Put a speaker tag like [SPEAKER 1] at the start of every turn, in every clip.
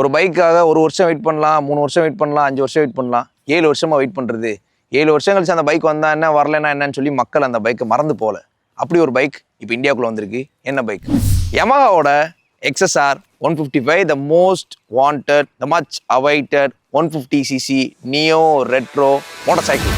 [SPEAKER 1] ஒரு பைக்காக ஒரு வருஷம் வெயிட் பண்ணலாம் மூணு வருஷம் வெயிட் பண்ணலாம் அஞ்சு வருஷம் வெயிட் பண்ணலாம். ஏழு வருஷமாக வெயிட் பண்ணுறது ஏழு வருஷம் கழிச்சு அந்த பைக் வந்தால் என்ன வரலன்னா என்னன்னு சொல்லி மக்கள் அந்த பைக்கை மறந்து போகல. அப்படி ஒரு பைக் இப்போ இந்தியாவுக்குள்ள வந்திருக்கு. என்ன bike யமஹாவோட XSR one fifty five the most wanted the much awaited one fifty CC neo retro motorcycle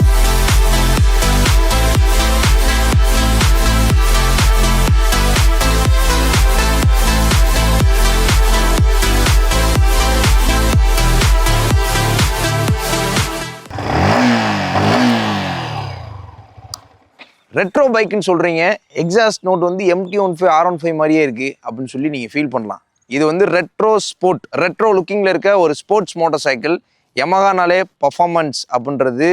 [SPEAKER 1] retro பைக்குன்னு சொல்கிறீங்க எக்ஸாஸ்ட் நோட் வந்து MT one five R one five மாதிரியே இருக்குது அப்படின்னு சொல்லி நீங்கள் ஃபீல் பண்ணலாம். இது வந்து ரெட்ரோ ஸ்போர்ட் ரெட்ரோ லுக்கிங்கில் இருக்க ஒரு ஸ்போர்ட்ஸ் மோட்டார் சைக்கிள் எமகானாலே பர்ஃபார்மன்ஸ் அப்படின்றது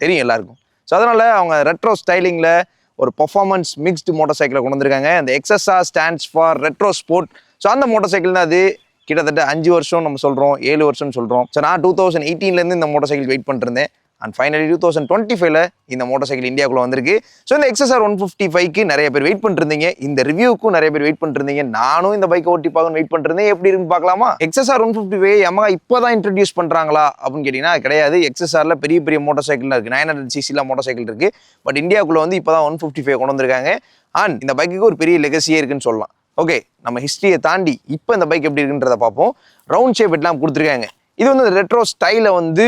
[SPEAKER 1] தெரியும் எல்லாருக்கும். ஸோ அதனால் அவங்க ரெட்ரோ ஸ்டைலிங்கில் ஒரு பர்ஃபார்மன்ஸ் மிக்ஸ்டு மோட்டார் சைக்கிளை கொண்டு வந்திருக்காங்க. அந்த XSR stands for retro sport so அந்த மோட்டார் சைக்கிள் தான் அது. கிட்டத்தட்ட அஞ்சு வருஷம் நம்ம சொல்கிறோம் ஏழு வருஷம்னு சொல்கிறோம் ஸோ நான் டூ தௌசண்ட் எயிட்டீன்லேருந்து இந்த மோட்டார் சைக்கிள் வெயிட் பண்ணிருந்தேன் and finally two thousand twenty ஃபைவ்ல இந்த மோட்டார் சைக்கிள் இந்தியாவுக்குள்ள வந்திருக்கு. ஸோ இந்த எக்ஸ்எஸ்ஆர் ஒன் ஃபிஃப்டி ஃபைவ்க்கு நிறைய பேர் வெயிட் பண்ணிருந்தீங்க. இந்த ரிவ்யூக்கும் நிறைய பேர் வெயிட் பண்ணிருந்தீங்க. நானும் இந்த பைக்கை ஓட்டி பார்க்கணும் வெயிட் பண்ணிருந்தேன். எப்படி இருக்குன்னு பார்க்கலாமா? XSR one fifty five Yamaha இப்போ தான் இன்ட்ரடியூஸ் பண்ணுறாங்களா அப்படின்னு கேட்டிங்கன்னா கிடையாது. எக்ஸ்எஸ்ஆர்ல பெரிய பெரிய மோட்டார் சைக்கிள் இருக்கு. நைன் ஹண்ட்ரட் சிசிலாம் மோட்டார் சைக்கிள் இருக்கு. பட் இந்தியாவுக்குள்ள வந்து இப்போ தான் ஒன் ஃபிஃப்டி ஃபைவ் கொண்டு வந்திருக்காங்க. அண்ட் இந்த பைக்குக்கு ஒரு பெரிய லெகசியே இருக்குன்னு சொல்லலாம். ஓகே நம்ம ஹிஸ்ட்ரியை தாண்டி இப்போ இந்த பைக் எப்படி இருக்குன்றத பார்ப்போம். ரவுண்ட் ஷேப் எல்லாம் கொடுத்துருக்காங்க. இது வந்து ரெட்ரோ ஸ்டைலை வந்து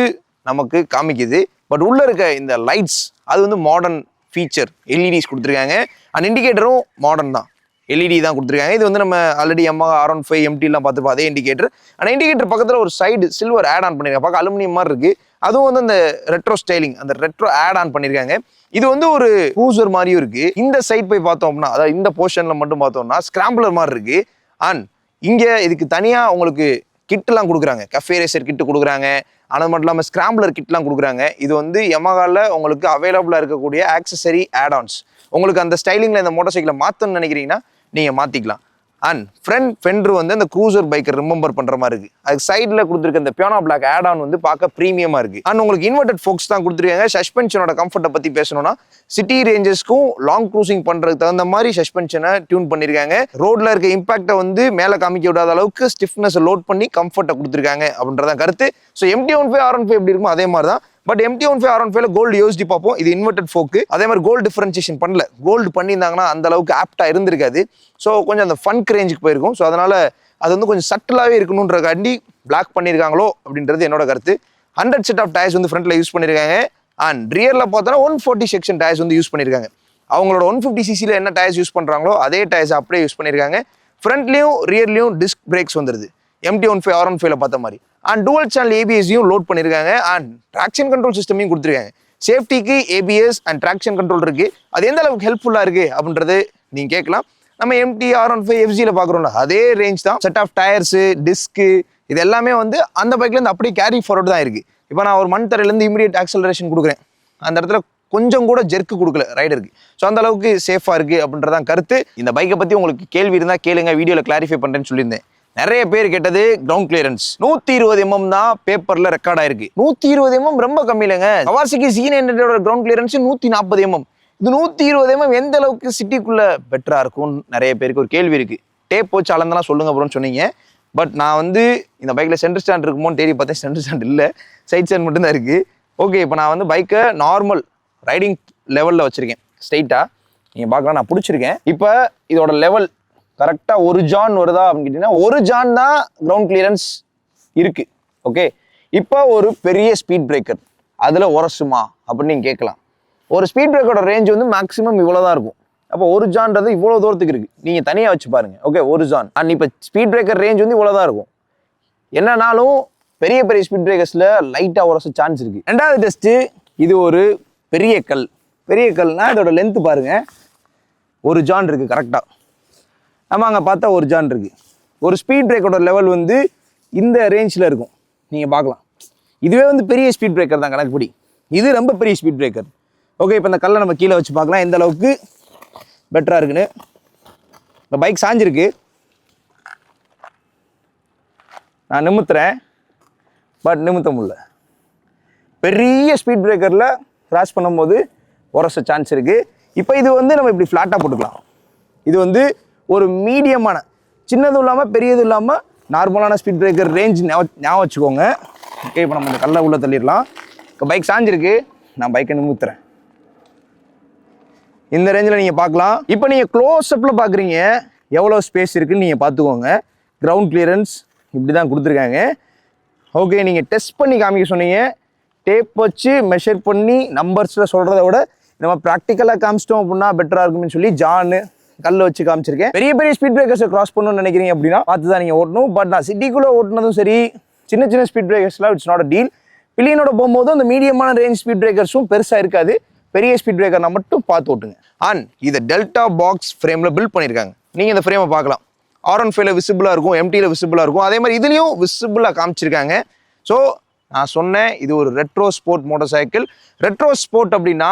[SPEAKER 1] நமக்கு காமிக்குது. பட் உள்ளே இருக்க இந்த லைட்ஸ் அது வந்து மாடர்ன் ஃபீச்சர் எல்இடிஸ் கொடுத்துருக்காங்க. அண்ட் இண்டிகேட்டரும் மாடர்ன் தான். எல்இடி தான் கொடுத்துருக்காங்க. இது வந்து நம்ம ஆல்ரெடி எம்மா ஆர் ஒன் ஃபைவ் எம்டிலாம் பார்த்துருப்போம். அதே இண்டிகேட்டர் ஆனால் இண்டிகேட்டர் பக்கத்தில் ஒரு சைடு சில்வர் ஆட் ஆன் பண்ணியிருக்காங்க பார்க்க அலுமினியம் மாதிரி இருக்குது அதுவும் வந்து அந்த ரெட்ரோ ஸ்டைலிங் அந்த ரெட்ரோ ஆட் ஆன் பண்ணியிருக்காங்க இது வந்து ஒரு ஹூசர் மாதிரியும் இருக்குது இந்த சைட் போய் பார்த்தோம் அப்படின்னா அதாவது இந்த போர்ஷனில் மட்டும் பார்த்தோம்னா ஸ்கிராம்பிளர் மாதிரி இருக்குது அண்ட் இங்கே இதுக்கு தனியாக உங்களுக்கு கிட்லாம் கொடுக்குறாங்க. கஃபே ரேசர் கிட்டு கொடுக்குறாங்க. அது மட்டும் இல்லாமல் ஸ்கிராம்பிளர் கிட்லாம் கொடுக்குறாங்க. இது வந்து எமகால உங்களுக்கு அவைலபிளாக இருக்கக்கூடிய ஆக்சசரி ஆட்-ஆன்ஸ் உங்களுக்கு அந்த ஸ்டைலிங்கில் இந்த மோட்டார் சைக்கிளை மாற்றணும்னு நினைக்கிறீங்கன்னா நீங்கள் மாற்றிக்கலாம் அண்ட் ஃப்ரண்ட் ஃபெண்டர் வந்து அந்த க்ரூசர் பைக்கை ரிமெம்பர் பண்ணுற மாதிரி இருக்குது அதுக்கு சைடில் கொடுத்துருக்க இந்த பியானோ பிளாக் ஆட் ஆன் வந்து பார்க்க ப்ரீமியமாக இருக்குது அண்ட் உங்களுக்கு இன்வெர்டட் ஃபோக்ஸ் தான் கொடுத்துருக்காங்க. சஸ்பென்ஷனோட கம்ஃபர்ட்டை பற்றி பேசணும்னா சிட்டி ரேஞ்சஸ்க்கும் லாங் க்ரூசிங் பண்ணுறதுக்கு தகுந்த மாதிரி சஸ்பென்ஷனை டியூன் பண்ணியிருக்காங்க ரோட்டில் இருக்க இம்பாக்டை வந்து மேலே காமிக்க விடாத அளவுக்கு ஸ்டிஃப்னஸ் லோட் பண்ணி கம்ஃபர்ட்டை கொடுத்துருக்காங்க அப்படின்றதான் கருத்து. So MT one five R one five எப்படி இருக்குமோ அதே மாதிரி தான் but MT one five R one ஃபைவ்ல கோல்டு யோசிச்சு பார்ப்போம். இது இன்வெர்டட் ஃபோக்கு அதே மாதிரி கோல்டு டிஃபரன்சியேஷன் பண்ணல. கோல்டு பண்ணியிருந்தாங்கன்னா அந்த அளவுக்கு ஆப்டாக இருந்திருக்காது. ஸோ கொஞ்சம் அந்த ஃபன் ரேஞ்சுக்கு போயிருக்கும். ஸோ அதனால அது வந்து கொஞ்சம் சட்டிலாகவே இருக்கணுன்றக்காண்டி பிளாக் பண்ணியிருக்காங்களோ அப்படின்றது என்னோட கருத்து. ஹண்ட்ரட் செட் ஆஃப் டயர்ஸ் வந்து ஃப்ரண்ட்டில் யூஸ் பண்ணியிருக்காங்க. அண்ட் ரியரில் பார்த்தோன்னா ஒன் ஃபோர்ட்டி செக்ஷன் டயர்ஸ் வந்து யூஸ் பண்ணியிருக்காங்க. அவங்களோட ஒன் ஃபிஃப்டி சிசியில் என்ன டயர்ஸ் யூஸ் பண்ணுறாங்களோ அதே டயர்ஸ் அப்படியே யூஸ் பண்ணியிருக்காங்க. ஃப்ரண்ட்லேயும் ரியர்லையும் டிஸ்க் பிரேக்ஸ் வந்துருது. MT one five R one ஃபைவ்ல பார்த்த மாதிரி. அண்ட் டுவல் சேனல் ஏபிஎஸையும் லோட் பண்ணியிருக்காங்க அண்ட் ட்ராக்ஷன் கண்ட்ரோல் சிஸ்டமையும் கொடுத்துருக்காங்க. சேஃப்டிக்கு ஏபிஎஸ் அண்ட் ட்ராக்ஷன் கண்ட்ரோல் இருக்கு. அது எந்த அளவுக்கு ஹெல்ப்ஃபுல்லாக இருக்கு அப்படின்றது நீங்கள் கேட்கலாம். நம்ம எம்டி ஆர் ஒன் ஃபைவ் எஃப்ஜியில் பார்க்குறோம்ல அதே ரேஞ்ச் தான். செட் ஆஃப் டயர்ஸு டிஸ்க்கு இது எல்லாமே வந்து அந்த பைக்லேருந்து அப்படியே கேரி ஃபார்வர்டு தான் இருக்கு. இப்போ நான் ஒரு மண் தரையிலேருந்து இமீடியட் ஆக்சலரேஷன் கொடுக்குறேன். அந்த இடத்துல கொஞ்சம் கூட ஜெர்க்கு கொடுக்கல ரைடருக்கு ஸோ அந்த அளவுக்கு சேஃபாக இருக்குது அப்படின்றதான் கருத்து. இந்த பைக்கை பற்றி உங்களுக்கு கேள்வி இருந்தால் கேளுங்க. வீடியோவில் கிளாரிஃபை பண்ணுறேன்னு சொல்லியிருந்தேன். நிறைய பேர் கேட்டது கிரவுண்ட் கிளியரன்ஸ் நூத்தி இருபது எம்எம் தான் பேப்பர்ல ரெக்கார்ட் ஆயிருக்கு. நூத்தி இருபது எம்எம் ரொம்ப கம்மி இல்லைங்க கவாசிக்கு சீன் ஹண்ட்ரடோட கிரவுண்ட் கிளியரன்ஸ் நூத்தி நாற்பது எம்எம் இது நூத்தி இருபது எம்எம் எந்த அளவுக்கு சிட்டிக்குள்ள பெட்டரா இருக்கும்னு நிறைய பேருக்கு ஒரு கேள்வி இருக்கு. டேப் போச்சு அளந்தெல்லாம் சொல்லுங்க அப்புறம் சொன்னீங்க. பட் நான் வந்து இந்த பைக்ல சென்டர் ஸ்டாண்ட் இருக்குமோன்னு தேடி பார்த்தேன். சென்டர் ஸ்டாண்ட் இல்லை. சைட் ஸ்டாண்ட் மட்டும்தான் இருக்கு. ஓகே இப்போ நான் வந்து பைக்கை நார்மல் ரைடிங் லெவலில் வச்சுருக்கேன். ஸ்ட்ரைட்டாக நீங்கள் பார்க்கலாம் நான் பிடிச்சிருக்கேன். இப்போ இதோட லெவல் கரெக்டாக ஒரு ஜான் வருதா அப்படின்னு கேட்டிங்கன்னா ஒரு ஜான் தான் கிரவுண்ட் கிளியரன்ஸ் இருக்குது ஓகே இப்போ ஒரு பெரிய ஸ்பீட் பிரேக்கர் அதில் உரசுமா அப்படின்னு நீங்கள் கேட்கலாம். ஒரு ஸ்பீட் பிரேக்கரோட ரேஞ்ச் வந்து மேக்ஸிமம் இவ்வளோ தான் இருக்கும். அப்போ ஒரு ஜான்றது இவ்வளோ தூரத்துக்கு இருக்குது நீங்கள் தனியாக வச்சு பாருங்கள் ஓகே ஒரு ஜான். அண்ட் இப்போ ஸ்பீட் பிரேக்கர் ரேஞ்ச் வந்து இவ்வளோ தான் இருக்கும். என்னன்னாலும் பெரிய பெரிய ஸ்பீட் பிரேக்கர்ஸில் லைட்டாக உரச சான்ஸ் இருக்குது ரெண்டாவது டெஸ்ட்டு இது ஒரு பெரிய கல். பெரிய கல்னால் இதோட லென்த்து பாருங்கள் ஒரு ஜான் இருக்குது கரெக்டாக நம்ம அங்கே பார்த்தா ஒரு ஜான் இருக்குது ஒரு ஸ்பீட் பிரேக்கரோட லெவல் வந்து இந்த ரேஞ்சில் இருக்கும். நீங்கள் பார்க்கலாம். இதுவே வந்து பெரிய ஸ்பீட் பிரேக்கர் தான் கணக்குப்படி. இது ரொம்ப பெரிய ஸ்பீட் பிரேக்கர் ஓகே இப்போ இந்த கல்லை நம்ம கீழே வச்சு பார்க்கலாம். எந்த அளவுக்கு பெட்டராக இருக்குன்னு. இந்த பைக் சாஞ்சிருக்கு. நான் நிமித்துறேன். பட் நிமித்த முடியல. பெரிய ஸ்பீட் பிரேக்கரில் கிராஸ் பண்ணும்போது உரச சான்ஸ் இருக்குது இப்போ இது வந்து நம்ம இப்படி ஃப்ளாட்டாக போட்டுக்கலாம். இது வந்து ஒரு மீடியமான சின்னதும் இல்லாமல் பெரியதும் இல்லாமல் நார்மலான ஸ்பீட் பிரேக்கர் ரேஞ்ச் ஞாபகம் வச்சுக்கோங்க. ஓகே இப்போ நம்ம இந்த கல்லை உள்ளே தள்ளிடலாம். இப்போ பைக் சாஞ்சிருக்கு. நான் பைக்கை நிமித்துறேன். இந்த ரேஞ்சில் நீங்கள் பார்க்கலாம். இப்போ நீங்கள் க்ளோஸ்அப்பில் பார்க்குறீங்க எவ்வளோ ஸ்பேஸ் இருக்குதுன்னு நீங்கள் பார்த்துக்கோங்க. கிரவுண்ட் கிளியரன்ஸ் இப்படி தான் கொடுத்துருக்காங்க. ஓகே நீங்கள் டெஸ்ட் பண்ணி காமிக்க சொன்னீங்க. டேப் வச்சு மெஷர் பண்ணி நம்பர்ஸில் சொல்கிறத விட நம்ம ப்ராக்டிக்கலாக காமிச்சிட்டோம் அப்படின்னா பெட்டராக இருக்கும்னு சொல்லி ஜானு கல்ல வச்சு காமிச்சிருக்கேன். பெரிய பெரிய ஸ்பீட் பிரேக்கர்ஸை கிராஸ் பண்ணணும்னு நினைக்கிறீங்க அப்படின்னா பார்த்து தான் நீங்கள் ஓட்டணும். பட் நான் சிட்டிக்குள்ளே ஓட்டினதும் சரி சின்ன சின்ன ஸ்பீட் பிரேக்கர்ஸ்லாம் இட்ஸ் நாட் அ டீல் பில்லியனோட போகும்போது அந்த மீடியமான ரேஞ்ச் ஸ்பீட் பிரேக்கர்ஸும் பெருசாக இருக்காது. பெரிய ஸ்பீட் பிரேக்கர்னா மட்டும் பார்த்து ஓட்டுங்க. அண்ட் இதை டெல்டா பாக்ஸ் ஃப்ரேமில் பில்ட் பண்ணியிருக்காங்க. நீங்கள் இந்த ஃப்ரேமை பார்க்கலாம். ஆர் ஒன் ஃபைவ்ல விசிபிளாக இருக்கும் எம்டியில் விசிபிளாக இருக்கும். அதே மாதிரி இதுலேயும் விசிபிளாக காமிச்சிருக்காங்க. ஸோ நான் சொன்னேன் இது ஒரு retro sport motorcycle retro sport அப்படின்னா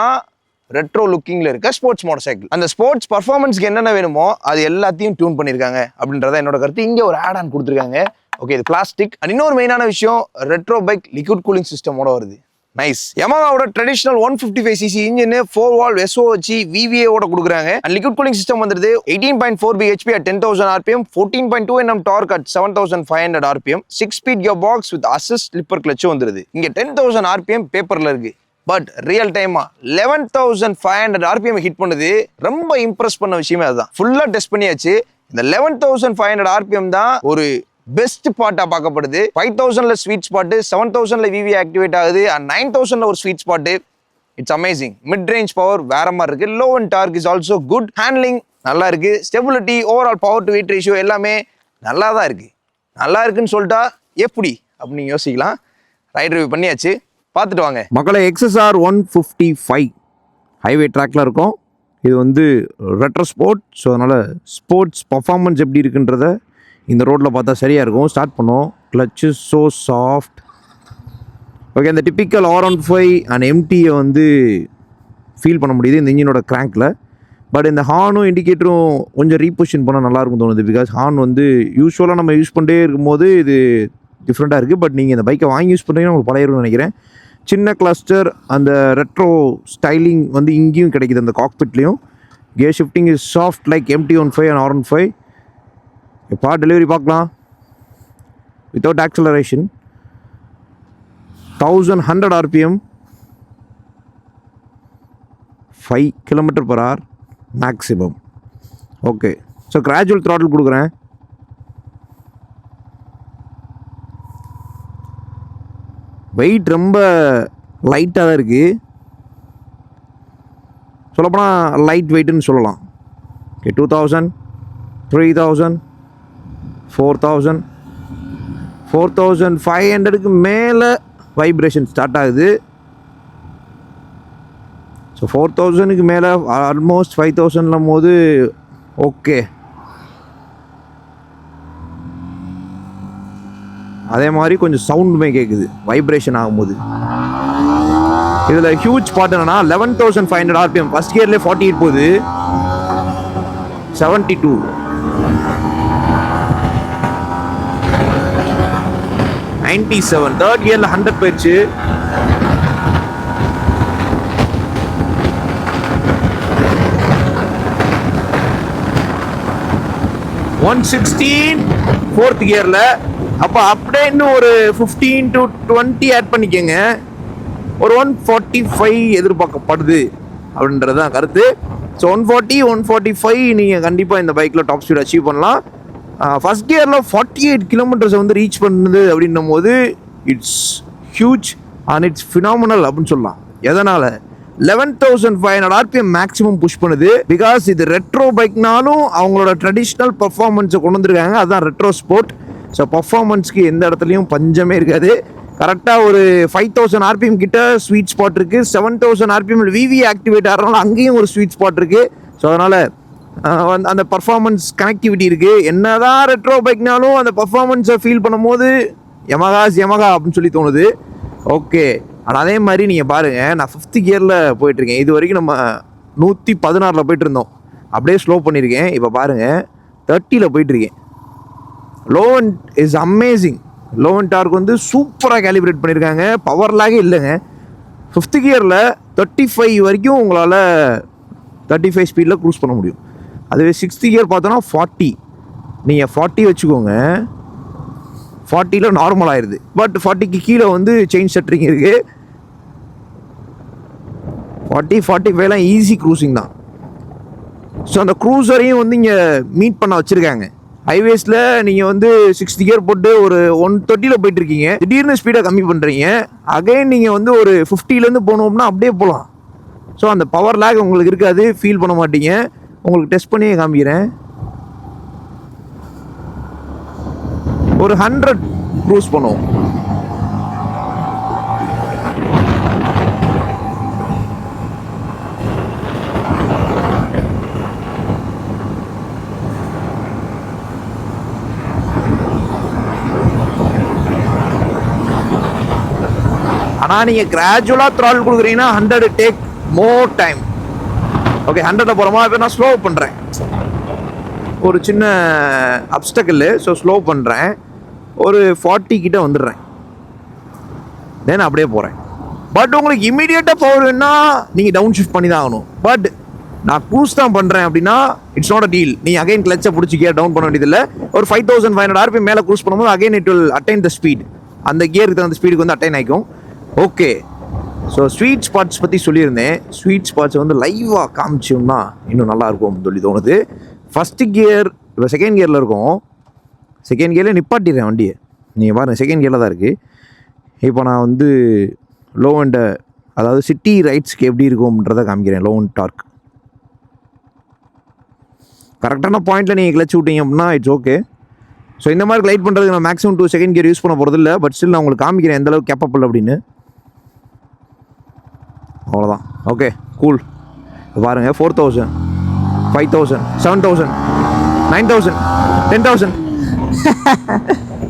[SPEAKER 1] ரெட்ரோ லுக்கிங்கில் இருக்க ஸ்போர்ட்ஸ் மோட்டர் சைக்கிள் அந்த ஸ்போர்ட்ஸ் பர்ஃபார்மன்ஸ்க்கு என்னென்ன வேணுமோ அது எல்லாத்தையும் டியூன் பண்ணியிருக்காங்க அப்படின்றத என்னோட கருத்து. இங்கே ஒரு ஆட் ஆன் கொடுத்துருக்காங்க. ஓகே இது பிளாஸ்டிக் அண்ட் இன்னொரு மெயினான விஷயம் ரெட்ரோ பைக் லிக்விட் கூலிங் சிஸ்டமோட வருது. Nice யமகாவோட traditional one fifty five CC engine four valve SO வச்சு VVA கொடுக்குறாங்க. அண்ட் லிக்விட் கூலிங் சிஸ்டம் வந்துருது eighteen point four BHP at ten thousand RPM fourteen point two NM torque at seven thousand five hundred RPM six speed gear box with assist slipper கிளச்சும் வந்துருது. இங்கே ten thousand RPM பேப்பர்ல இருக்குது but real டைமா eleven thousand five hundred RPM hit பண்ணுது. ரொம்ப Impress பண்ண விஷயமே அதுதான். ஃபுல்லா டெஸ்ட் பண்ணியாச்சு. இந்த eleven thousand five hundred RPM தான் ஒரு பெஸ்ட் ஸ்பாட்டா பார்க்கப்படுது. ஃபைவ் தௌசண்ட்ல ஸ்வீட் ஸ்பாட்டு செவன் தௌசண்ட்ல விவி ஆக்டிவேட் ஆகுது. அண்ட் நைன் தௌசண்ட்ல ஒரு sweet spot it's amazing mid range power வேற மாதிரி இருக்கு. Low and torque is also good handling நல்லா இருக்கு. Stability overall power to weight ratio எல்லாமே நல்லா தான் இருக்கு. நல்லா இருக்குன்னு சொல்லிட்டா எப்படி? அப்படின்னு யோசிக்கலாம். ரைட் ரிவ்யூ பண்ணியாச்சு. பார்த்துட்டு வாங்க.
[SPEAKER 2] மக்களை XSR one fifty five highway ட்ராக்ல இருக்கும். இது வந்து ரெட்ரோ ஸ்போர்ட் ஸோ அதனால் ஸ்போர்ட்ஸ் பர்ஃபார்மன்ஸ் எப்படி இருக்குன்றத இந்த ரோட்டில் பார்த்தா சரியாக இருக்கும். ஸ்டார்ட் பண்ணோம் கிளச்சு ஸோ சாஃப்ட் ஓகே இந்த typical R one five and எம்டியை வந்து ஃபீல் பண்ண முடியுது இந்த இன்ஜினோட க்ராங்கில் பட் இந்த ஹார்னும் இண்டிகேட்டரும் கொஞ்சம் ரீபொசிஷன் பண்ணால் நல்லாயிருக்கும் தோணுது பிகாஸ் ஹார்ன் வந்து யூஸ்வலாக நம்ம யூஸ் பண்ணிட்டே இருக்கும்போது இது டிஃப்ரெண்ட்டாக இருக்குது பட் நீங்கள் இந்த பைக்கை வாங்கி யூஸ் பண்ணுறீங்கன்னா உங்களுக்கு பழையிருன்னு நினைக்கிறேன். சின்ன கிளஸ்டர் அந்த ரெட்ரோ ஸ்டைலிங் வந்து இங்கேயும் கிடைக்குது அந்த காக்பிட்லேயும் gear shifting is soft like MT one five and R one five எப்பா டெலிவரி பார்க்கலாம். Without acceleration thousand hundred RPM five kilometre per hour maximum okay so gradual throttle கொடுக்குறேன். வெயிட் ரொம்ப லைட்டாக தான் இருக்குது சொல்லப்போனால் லைட் வெயிட்டுன்னு சொல்லலாம். Okay two thousand three thousand four thousand four thousand five ஹண்ட்ரடுக்கு மேலே வைப்ரேஷன் ஸ்டார்ட் ஆகுது. ஸோ ஃபோர் தௌசண்ட்க்கு மேலே ஆல்மோஸ்ட் ஃபைவ் தௌசண்ட்லும் போது ஓகே அதே மாதிரி கொஞ்சம் சவுண்டுமே கேட்குது வைப்ரேஷன் ஆகும்போது. இதில் ஹியூஜ் பார்ட் என்னன்னா eleven thousand five hundred RPM first இயர்லேயே forty eight போகுது. Seventy two ninety seven third இயரில் ஹண்ட்ரட் போயிடுச்சு ஒன் சிக்ஸ்டீன் ஃபோர்த் இயரில் அப்போ அப்படியே இன்னும் ஒரு ஃபிஃப்டீன் டு டுவெண்ட்டி ஆட் பண்ணிக்கோங்க. ஒரு ஒன் ஃபார்ட்டி ஃபைவ் எதிர்பார்க்கப்படுது அப்படின்றது தான் கருத்து. So one forty one forty five நீங்கள் கண்டிப்பாக இந்த பைக்கில் டாப் ஸ்பீட் அச்சீவ் பண்ணலாம். ஃபஸ்ட் கியரில் ஃபார்ட்டி எயிட் கிலோமீட்டர்ஸை வந்து ரீச் பண்ணுது அப்படின்னும் போது it's huge and it's phenomenal அப்படின்னு சொல்லலாம். எதனால்? Eleven thousand five hundred RPM maximum push பண்ணுது. பிகாஸ் இது ரெட்ரோ பைக்னாலும் அவங்களோட ட்ரெடிஷ்னல் பர்ஃபார்மன்ஸை கொண்டு வந்திருக்காங்க. அதுதான் ரெட்ரோ ஸ்போர்ட் ஸோ பர்ஃபார்மன்ஸ்க்கு எந்த இடத்துலையும் பஞ்சமே இருக்காது. கரெக்டாக ஒரு ஃபைவ் தௌசண்ட் ஆர்பிஎம் கிட்ட ஸ்வீட் ஸ்பாட் இருக்குது seven thousand RPM VVA activate ஆகிறனால அங்கேயும் ஒரு ஸ்வீட் ஸ்பாட் இருக்குது ஸோ அதனால் வந்து அந்த பர்ஃபார்மன்ஸ் கனெக்டிவிட்டி இருக்குது என்னதான் ரெட்ரோ பைக்னாலும் அந்த பர்ஃபார்மன்ஸை ஃபீல் பண்ணும்போது யமகாஸ் யமகா அப்படின்னு சொல்லி தோணுது. ஓகே ஆனால் அதே மாதிரி நீங்கள் பாருங்கள் நான் ஃபிஃப்த்து கியரில் போயிட்டுருக்கேன். இது வரைக்கும் நம்ம நூற்றி பதினாறில் போயிட்டு இருந்தோம் அப்படியே ஸ்லோ பண்ணியிருக்கேன். இப்போ பாருங்கள் தேர்ட்டியில் போயிட்டுருக்கேன். Low end is amazing low end torque வந்து சூப்பராக கேலிப்ரேட் பண்ணியிருக்காங்க பவர் லாகே இல்லைங்க. ஃபிஃப்த் கியரில் தேர்ட்டி ஃபைவ் வரைக்கும் உங்களால் தேர்ட்டி ஃபைவ் ஸ்பீடில் க்ரூஸ் பண்ண முடியும். அதுவே சிக்ஸ்த் கியர் பார்த்தோன்னா ஃபார்ட்டி நீங்கள் ஃபார்ட்டி வச்சுக்கோங்க. ஃபார்ட்டியில் நார்மல் ஆயிடுது பட் ஃபார்ட்டிக்கு கீழே வந்து செயின் செட்ரிங் இருக்குது ஃபார்ட்டி ஃபார்ட்டி ஃபைவ்லாம் ஈஸி க்ரூசிங் தான். ஸோ அந்த க்ரூசரையும் வந்து இங்கே மீட் பண்ண வச்சுருக்காங்க. ஹைவேஸில் நீங்கள் வந்து சிக்ஸ்டி கியர் போட்டு ஒரு ஒன் தேர்ட்டியில் போயிட்டுருக்கீங்க. திடீர்னு ஸ்பீடாக கம்மி பண்ணுறீங்க அகைன் நீங்கள் வந்து ஒரு ஃபிஃப்டிலேருந்து போனோம்னா அப்படியே போகலாம். ஸோ அந்த பவர் லேக் உங்களுக்கு இருக்காது. ஃபீல் பண்ண மாட்டீங்க. உங்களுக்கு டெஸ்ட் பண்ணியே காமிக்கிறேன். ஒரு ஹண்ட்ரட் க்ரூஸ் பண்ணுவோம். ஆனால் நீங்கள் கிராஜுவலாக throttle கொடுக்குறீங்கன்னா hundred take more time okay ஹண்ட்ரடில் போகிறோமா இப்போ நான் ஸ்லோ பண்ணுறேன் ஒரு சின்ன அப்டக்கிள் ஸோ ஸ்லோ பண்ணுறேன் ஒரு ஃபார்ட்டி கிட்ட வந்துடுறேன். தென் அப்படியே போகிறேன் பட் உங்களுக்கு இமீடியட்டாக பவர் வேணுன்னா நீங்கள் டவுன் ஷிஃப்ட் பண்ணி தான் ஆகணும். பட் நான் க்ரூஸ் தான் பண்ணுறேன் அப்படின்னா இட்ஸ் நாட் அ டீல் நீ அகைன் கிளச்சை பிடிச்சி கியர் டவுன் பண்ண வேண்டியதில்லை. ஒரு five thousand five hundred RPM மேலே க்ரூஸ் பண்ணும்போது again it will attain the speed அந்த கியருக்கு தகுந்த ஸ்பீடுக்கு வந்து அட்டைன் ஆகிக்கும். ஓகே ஸோ ஸ்வீட் ஸ்பாட்ஸ் பற்றி சொல்லியிருந்தேன். ஸ்வீட் ஸ்பாட்ஸ் வந்து லைவாக காமிச்சோம்னா இன்னும் நல்லா இருக்கும் அப்படின்னு சொல்லி தோணுது. ஃபஸ்ட்டு கியர் இப்போ செகண்ட் கியரில் இருக்கும். செகண்ட் கியரில் நிப்பாட்டிடுறேன் வண்டியை. நீங்கள் பாருங்கள் செகண்ட் கியரில் தான் இருக்குது இப்போ நான் வந்து லோ அண்ட அதாவது சிட்டி ரைட்ஸ்க்கு எப்படி இருக்கும்ன்றதை காமிக்கிறேன் லோ அண்ட் டார்க் கரெக்டான பாயிண்ட்டில் நீங்கள் கிளச்சி விட்டீங்க அப்படின்னா இட்ஸ் ஓகே ஸோ இந்த மாதிரி லைட் பண்ணுறதுக்கு நான் maximum two second gear use பண்ண போகிறது இல்லை பட் ஸ்டில் நான் உங்களுக்கு காமிக்கிறேன் எந்தளவுக்கு கேப்பபிள் அப்படின்னு. அவ்வளோதான் ஓகே கூல் பாருங்கள் four thousand five thousand seven thousand nine thousand ten thousand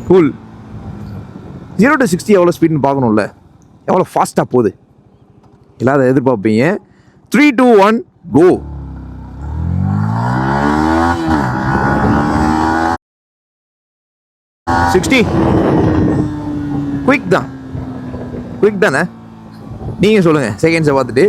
[SPEAKER 2] cool zero to sixty எவ்வளோ ஸ்பீட்னு பார்க்கணும்ல? எவ்வளோ ஃபாஸ்ட்டாக போகுது? இல்லாத எதிர்பார்ப்பீங்க. Three two one go sixty quick தான். குயிக் தானே? நீங்கள் சொல்லுங்கள் செகண்ட்ஸை பார்த்துட்டு.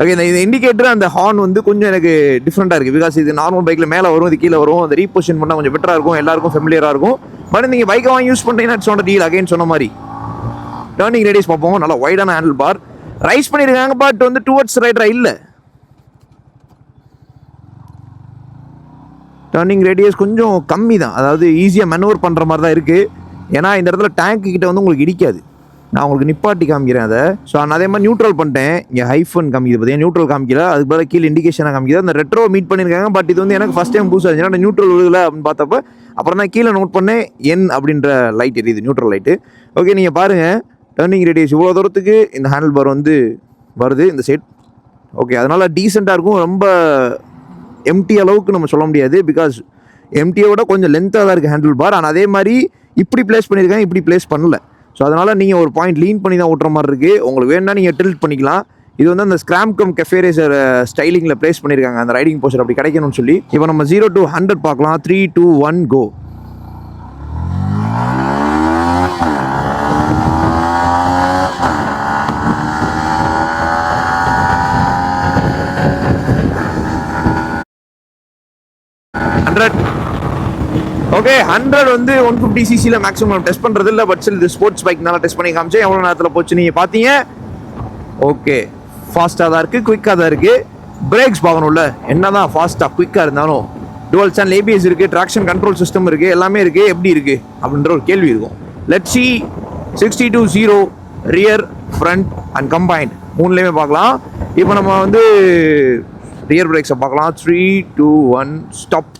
[SPEAKER 2] ஓகே இந்த இந்த இண்டிகேட்டர் அந்த ஹார்ன் வந்து கொஞ்சம் எனக்கு டிஃப்ரெண்ட்டாக இருக்குது பிகாஸ் இது நார்மல் பைக்கில் மேலே வரும் இது கீழே வரும் அந்த ரீபொசிஷன் பண்ணால் கொஞ்சம் பெட்டராக இருக்கும் எல்லாருக்கும் ஃபெமிலியராக இருக்கும். பட் நீங்கள் பைக்கை வாங்கி யூஸ் பண்ணுறீங்கன்னா இட்ஸ் நாட் டீல் அகைன் சொன்ன மாதிரி. டேர்னிங் ரேடியஸ் பார்ப்போம். நல்லா ஒய்டான ஹேண்டில் பார் ரைஸ் பண்ணியிருக்காங்க பட் வந்து டுவர்ட்ஸ் ரைடராக இல்லை. டர்னிங் ரேடியஸ் கொஞ்சம் கம்மி தான் அதாவது ஈஸியாக மெனூவர் பண்ணுற மாதிரி தான் இருக்குது ஏன்னா இந்த இடத்துல டேங்க் கிட்ட வந்து உங்களுக்கு இடிக்காது. நான் உங்களுக்கு நிப்பாட்டி காமிக்கிறேன் அதை. ஸோ நான் அதே மாதிரி நியூட்ரல் பண்ணிட்டேன். இங்கே ஹைஃபன் காமிக்குது பார்த்தீங்கன்னா நியூட்ரல் காமிக்கல. அதுக்கு பதிலாக கீழே இண்டிகேஷனாக காமிக்குது. அந்த ரெட்ரோ மீட் பண்ணியிருக்காங்க. பட் இது வந்து எனக்கு ஃபஸ்ட் டைம் புதுசாக இருந்துச்சு நியூட்ரல் விழுகல அப்படின்னு பார்த்தப்ப அப்புறம் நான் கீழே நோட் பண்ணேன் என் அப்படின்ற லைட் எரியுது நியூட்ரல் லைட்டு ஓகே நீங்கள் பாருங்கள் டர்னிங் ரேடியஸ் இவ்வளோ தூரத்துக்கு இந்த ஹேண்டில் பார் வந்து வருது இந்த சைட் ஓகே அதனால் டீசெண்டாக இருக்கும். ரொம்ப எம்டி அளவுக்கு நம்ம சொல்ல முடியாது. பிகாஸ் எம்டியை விட கொஞ்சம் லென்த்தாக தான் இருக்குது ஹேண்டில் பார் ஆனால் அதே மாதிரி இப்படி ப்ளேஸ் பண்ணியிருக்காங்க இப்படி ப்ளேஸ் பண்ணல. ஸோ அதனால் நீங்கள் ஒரு பாயிண்ட் லீன் பண்ணி தான் ஓட்டுற மாதிரி இருக்குது உங்களுக்கு வேணுன்னா நீங்கள் டில்ட் பண்ணிக்கலாம். இது வந்து அந்த ஸ்கிராம் கம் கெஃபேரேசர் ஸ்டைலிங்கில் ப்ளேஸ் பண்ணியிருக்காங்க அந்த ரைடிங் போஸ்டர் அப்படி கிடைக்கணும்னு சொல்லி இப்போ நம்ம ஜீரோ டு ஹண்ட்ரட் பார்க்கலாம். Three two one go hundred okay hundred வந்து ஒன் ஃபிஃப்டி சிசியில் மேக்ஸிமம் டெஸ்ட் பண்ணுறது இல்லை பட் சில் இது ஸ்போர்ட்ஸ் பைக்னால டெஸ்ட் பண்ணி காமிச்சேன். எவ்வளோ நேரத்தில் போச்சு நீங்கள் பார்த்தீங்க ஓகே ஃபாஸ்ட்டாக தான் இருக்குது குயிக்காக தான் இருக்குது பிரேக்ஸ் பார்க்கணும்ல என்ன தான் ஃபாஸ்ட்டாக குயிக்காக இருந்தாலும். டுவல் சேனல் ஏபிஎஸ் இருக்குது ட்ராக்ஷன் கண்ட்ரோல் சிஸ்டம் இருக்குது எல்லாமே இருக்குது எப்படி இருக்குது அப்படின்ற ஒரு கேள்வி இருக்கும். Let see sixty to zero rear front and combined மூணுலேயுமே பார்க்கலாம். இப்போ நம்ம வந்து ரியர் பிரேக்ஸை பார்க்கலாம். Three two one stop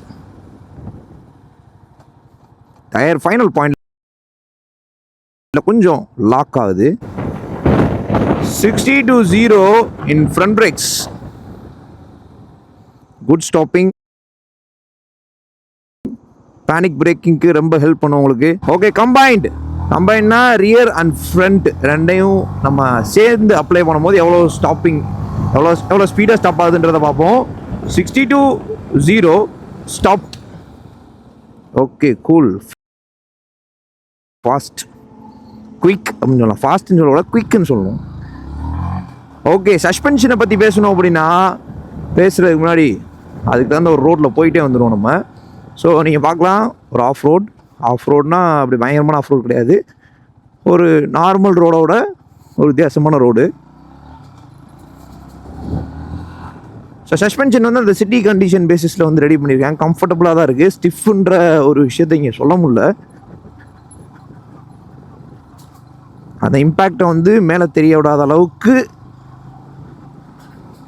[SPEAKER 2] tyre final point கொஞ்சம் லாக் ஆகுது. Sixty to zero in front brakes good stopping panic பிரேக்கிங்க்கு ரொம்ப ஹெல்ப் பண்ணும் உங்களுக்கு. ஓகே கம்பைன்ட் கம்பைன்னா ரியர் அண்ட் ஃப்ரண்ட் ரெண்டையும் நம்ம சேர்ந்து அப்ளை பண்ணும்போது எவ்வளோ ஸ்டாப்பிங் எவ்வளோ எவ்வளோ ஸ்பீடாக ஸ்டாப் ஆகுதுன்றதை பார்ப்போம். Sixty to zero stop okay cool fast quick அப்படின்னு சொல்லலாம். ஃபாஸ்ட்னு சொல்லக்கூடாது குயிக்னு சொல்லணும். ஓகே சஸ்பென்ஷனை பற்றி பேசணும் அப்படின்னா பேசுகிறதுக்கு முன்னாடி அதுக்கு தகுந்த ஒரு ரோட்டில் போயிட்டே வந்துடும் நம்ம. ஸோ நீங்கள் பார்க்கலாம் ஒரு ஆஃப் ரோட் ஆஃப் ரோட்னா அப்படி பயங்கரமான ஆஃப் ரோடு கிடையாது. ஒரு நார்மல் ரோடோட ஒரு வித்தியாசமான ரோடு ஸோ சஸ்பென்ஷன் வந்து அந்த சிட்டி கண்டிஷன் பேசிஸில் வந்து ரெடி பண்ணியிருக்காங்க. கம்ஃபர்டபுளாக தான் இருக்குது ஸ்டிஃப்ன்ற ஒரு விஷயத்தை இங்கே சொல்ல முடில அந்த இம்பேக்டை வந்து மேலே தெரிய விடாத அளவுக்கு